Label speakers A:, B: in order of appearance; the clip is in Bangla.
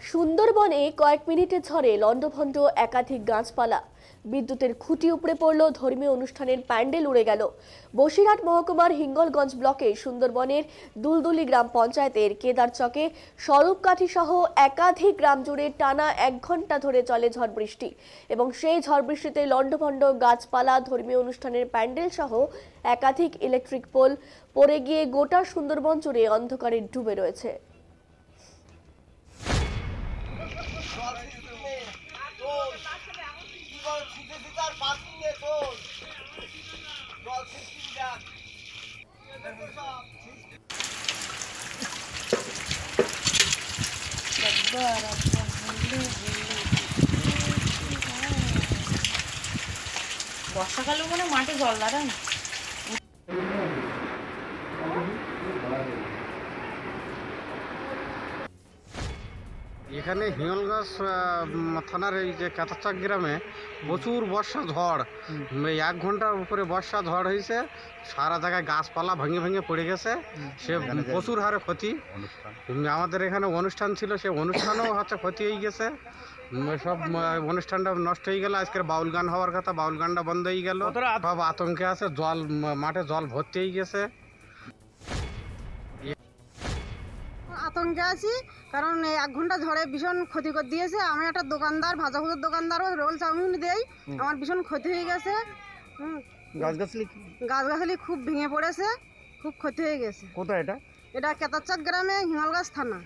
A: সুন্দরবনে কয়েক মিনিটে ঝড়ে লণ্ডভণ্ড একাধিক গাছপালা। বিদ্যুতের খুঁটি উপড়ে পড়ল, ধর্মীয় অনুষ্ঠানের প্যান্ডেল উড়ে গেল। বসিরহাট মহকুমার হিঙ্গলগঞ্জ ব্লকে সুন্দরবনের দুলদুলি গ্রাম পঞ্চায়েতের কেদারচকে স্বরূপকাঠি সহ একাধিক গ্রাম জুড়ে টানা এক ঘণ্টা ধরে চলে ঝড় বৃষ্টি এবং সেই ঝড় বৃষ্টিতে লণ্ডভণ্ড গাছপালা, ধর্মীয় অনুষ্ঠানের প্যান্ডেল সহ একাধিক ইলেকট্রিক পোল পড়ে গিয়ে গোটা সুন্দরবন জুড়ে অন্ধকারে ডুবে রয়েছে।
B: বর্ষাকালে মানে মাঠে জল দাঁড়ায় না?
C: এখানে হিঙ্গলগাছ থানার এই যে কাতাচাক গ্রামে প্রচুর বর্ষা ঝড়। এই এক ঘণ্টার উপরে বর্ষা ঝড় হয়েছে সারা জায়গায় গাছপালা ভেঙে ভেঙে পড়ে গেছে। সে প্রচুর হারে ক্ষতি। আমাদের এখানে অনুষ্ঠান ছিল সে অনুষ্ঠানও হচ্ছে ক্ষতি হয়ে গেছে। সব অনুষ্ঠানটা নষ্ট হয়ে গেল। আজকের বাউল গান হওয়ার কথা বাউল গানটা বন্ধ হয়ে গেল। সব আতঙ্কে আছে জল মাঠে জল ভর্তি হয়ে গেছে।
D: আতঙ্কে আছি কারণ এই এক ঘণ্টা ঝড়ে ভীষণ ক্ষতি করে দিয়েছে। আমি একটা দোকানদার ভাজা ভুজোর দোকানদারও রোল চাউমিন দেই আমার ভীষণ ক্ষতি হয়ে গেছে।
E: গাছগাছলি
D: গাছগাছালি খুব ভেঙে পড়েছে খুব ক্ষতি হয়ে গেছে।
E: কোথায় এটা?
D: এটা কেতারচাক গ্রামে হিমালগাছ থানা।